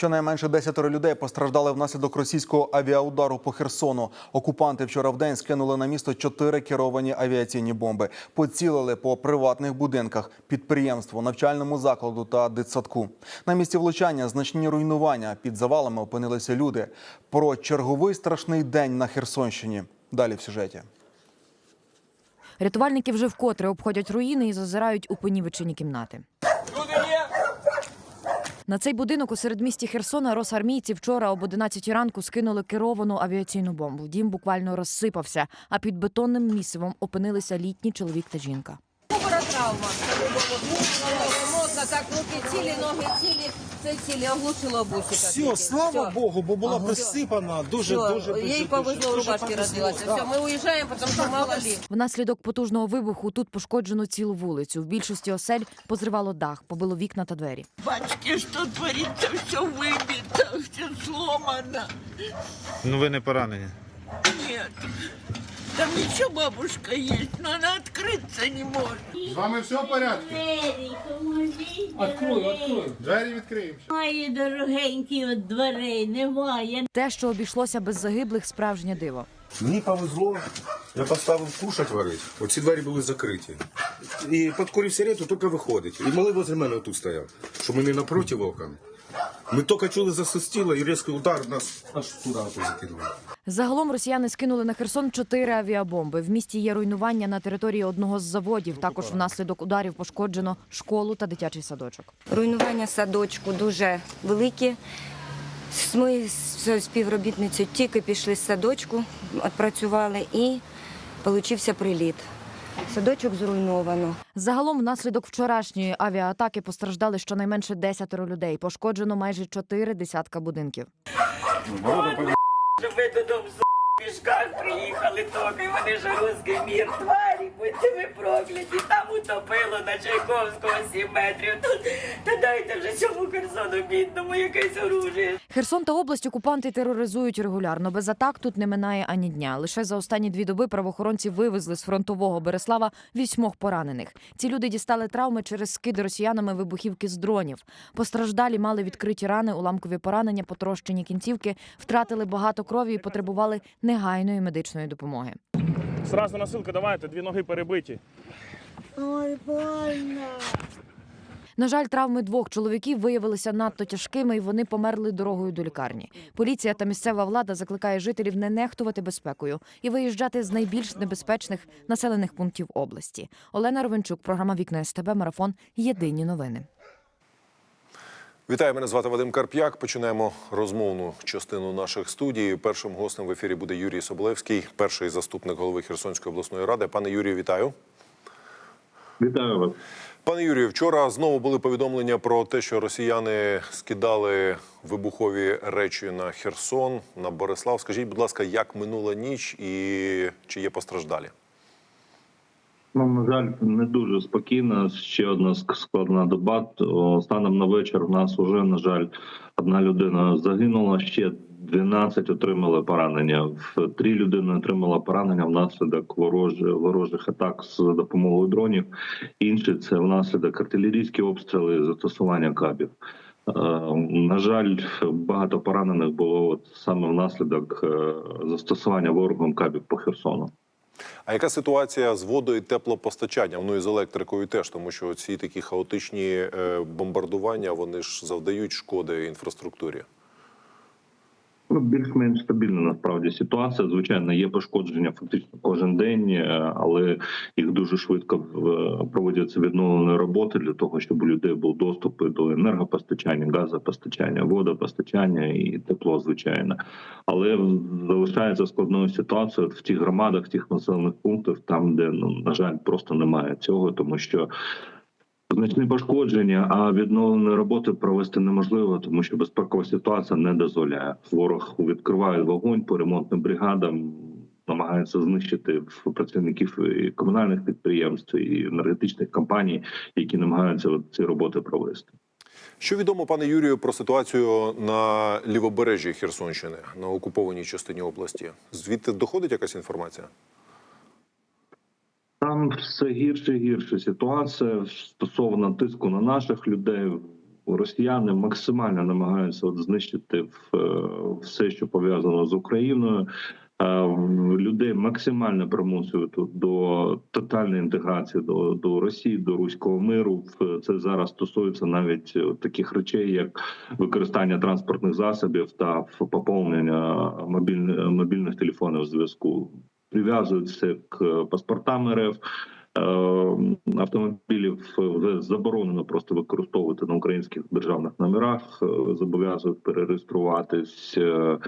Щонайменше десятеро людей постраждали внаслідок російського авіаудару по Херсону. Окупанти вчора вдень скинули на місто чотири керовані авіаційні бомби. Поцілили по приватних будинках, підприємству, навчальному закладу та дитсадку. На місці влучання значні руйнування. Під завалами опинилися люди. Про черговий страшний день на Херсонщині. Далі в сюжеті. Рятувальники вже вкотре обходять руїни і зазирають у понівечені кімнати. На цей будинок у середмісті Херсона росармійці вчора об 11 ранку скинули керовану авіаційну бомбу. Дім буквально розсипався, а під бетонним місивом опинилися літній чоловік та жінка. травма. Мозга так руки цілі, ноги цілі, це цілі, оглушило бусика. Все, слава Богу, бо була присипана дуже, Все, дуже, дуже. їй повезло, Дуже рубашки повезло, родилася. да. Все, ми уїжджаємо, тому що мало лі. Внаслідок потужного вибуху тут пошкоджено цілу вулицю. В більшості осель позривало дах, побило вікна та двері. Бачите, что творится, все выбито, все сломано. Ну ви не поранені. Нет. Там еще бабушка есть, но она открыться не может. З вами все в порядку? Двері, поможіть. Открою, открою. Двері відкриємо. Немає дорогенькі от дверей, немає. Те, що обійшлося без загиблих, справжнє диво. Мені повезло, я поставив кушать варити. Оці двері були закриті. І підкурив сигарету, тільки виходить. І малий возле мене тут стояв, що ми не напроти окон. Ми тільки чули засвистіло і різкий удар нас аж туди ото закинуло. Загалом росіяни скинули на Херсон чотири авіабомби. В місті є руйнування на території одного з заводів. Також внаслідок ударів пошкоджено школу та дитячий садочок. Руйнування садочку дуже великі. Ми з співробітницею тільки пішли з садочку, відпрацювали і получився приліт. Садочок зруйновано. Загалом внаслідок вчорашньої авіаатаки постраждали щонайменше десятеро людей. Пошкоджено майже чотири десятка будинків. Щоб ви додому в мішках приїхали, токи вони ж русський мір, тварі, будьте ви прокляті, там утопило на Чайковського 7 метрів. Тут, та дайте вже цьому Херсону бідному якесь оружие. Херсон та область окупанти тероризують регулярно. Без атак тут не минає ані дня. Лише за останні дві доби правоохоронці вивезли з фронтового Береслава вісьмох поранених. Ці люди дістали травми через скиди росіянами вибухівки з дронів. Постраждалі мали відкриті рани, уламкові поранення, потрощені кінцівки, втратили багато крові і потребували негайної медичної допомоги. Сразу насилка давайте, дві ноги перебиті. Ой, больно. На жаль, травми двох чоловіків виявилися надто тяжкими, і вони померли дорогою до лікарні. Поліція та місцева влада закликає жителів не нехтувати безпекою і виїжджати з найбільш небезпечних населених пунктів області. Олена Ровенчук, програма Вікна СТБ, марафон. Єдині новини. Вітаю, мене звати Вадим Карп'як. Починаємо розмовну частину наших студій. Першим гостем в ефірі буде Юрій Соболевський, перший заступник голови Херсонської обласної ради. Пане Юрію, вітаю. Вітаю вас. Пане Юрію, вчора знову були повідомлення про те, що росіяни скидали вибухові речі на Херсон, на Борислав. Скажіть, будь ласка, як минула ніч і чи є постраждалі? Ну, на жаль, не дуже спокійно. Ще одна складна доба. Станом на вечір в нас уже, на жаль, одна людина загинула, ще 12 отримали поранення. Три людини отримали поранення внаслідок ворожих, ворожих атак з допомогою дронів. Інші це внаслідок артилерійські обстріли, застосування кабів. Е, На жаль, багато поранених було от саме внаслідок е, застосування ворогом кабів по Херсону. А яка ситуація з водою і теплопостачанням? Ну і з електрикою теж, тому що ці такі хаотичні е, бомбардування вони ж завдають шкоди інфраструктурі. Ну, більш-менш стабільна насправді ситуація. Звичайно, є пошкодження фактично кожен день, е, але їх дуже швидко е, проводяться відновлені роботи для того, щоб у людей був доступ до енергопостачання, газопостачання, водопостачання і тепло, звичайно. Але залишається складною ситуацією в тих громадах, в тих населених пунктах, там де ну на жаль, просто немає цього, тому що. Значні пошкодження, а відновлені роботи провести неможливо, тому що безпекова ситуація не дозволяє. Ворог відкриває вогонь по ремонтним бригадам, намагається знищити працівників комунальних підприємств і енергетичних компаній, які намагаються ці роботи провести. Що відомо, пане Юрію, про ситуацію на лівобережжі Херсонщини на окупованій частині області? Звідти доходить якась інформація? Там все гірше і гірше ситуація стосовно тиску на наших людей. Росіяни максимально намагаються от знищити е, все, що пов'язано з Україною. Е, Людей максимально примусують до тотальної інтеграції до, до Росії, до руського миру. В- Це зараз стосується навіть е, таких речей, як використання транспортних засобів та поповнення мобільних мобільних телефонів зв'язку прив'язують все к паспортам РФ. Е, Автомобілів вже заборонено просто використовувати на українських державних номерах, е, зобов'язують перереєструватись. Е,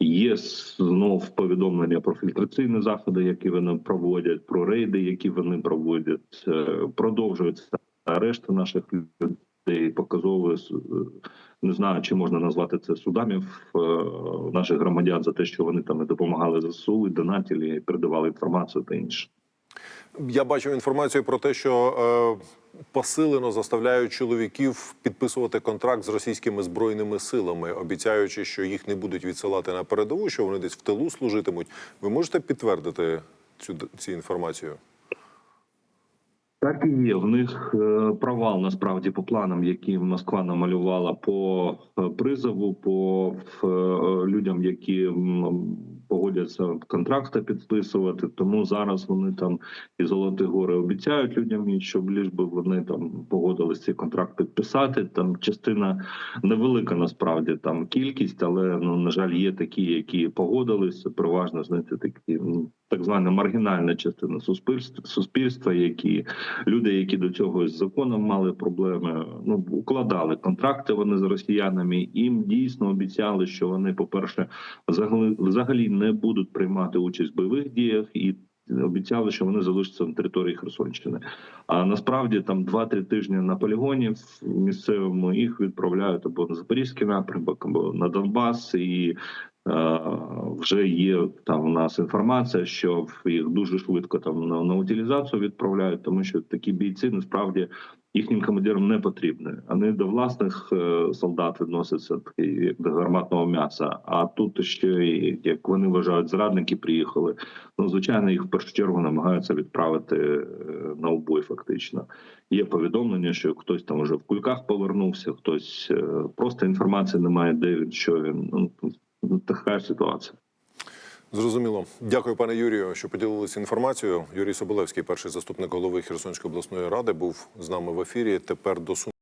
Є знов повідомлення про фільтраційні заходи, які вони проводять, про рейди, які вони проводять. Е, Продовжуються арешти наших людей, показовує с- е, не знаю, чи можна назвати це судами е, наших громадян за те, що вони там і допомагали ЗСУ, і донатили, і передавали інформацію та інше. Я бачив інформацію про те, що е, посилено заставляють чоловіків підписувати контракт з російськими збройними силами, обіцяючи, що їх не будуть відсилати на передову, що вони десь в тилу служитимуть. Ви можете підтвердити цю, цю інформацію? Так і є. В них е, провал насправді по планам, які Москва намалювала по е, призову, по е, людям, які погодяться контракти підписувати. Тому зараз вони там і золоті гори обіцяють людям, щоб лиш би вони там погодились цей контракт підписати. Там частина невелика насправді там кількість, але ну на жаль, є такі, які погодились. Переважно знаєте, такі ну, так звана маргінальна частина суспільства, суспільства, які люди, які до цього з законом мали проблеми, ну укладали контракти вони з росіянами. Їм дійсно обіцяли, що вони, по перше, взагалі, взагалі не будуть приймати участь в бойових діях і. Обіцяли, що вони залишаться на території Херсонщини. А насправді там 2-3 тижні на полігоні в місцевому їх відправляють або на Запорізький напрямок, або на Донбас, і вже є там у нас інформація, що їх дуже швидко там на, на утилізацію відправляють, тому що такі бійці насправді їхнім командирам не потрібні. Вони до власних е, солдат відносяться як до гарматного м'яса. А тут ще як вони вважають, зрадники приїхали. Ну звичайно, їх в першу чергу намагаються відправити е, на убой. Фактично є повідомлення, що хтось там вже в кульках повернувся, хтось е, просто інформації немає, де він що він. Ну така ситуація. Зрозуміло. Дякую, пане Юрію, що поділилися інформацією. Юрій Соболевський, перший заступник голови Херсонської обласної ради, був з нами в ефірі. Тепер до.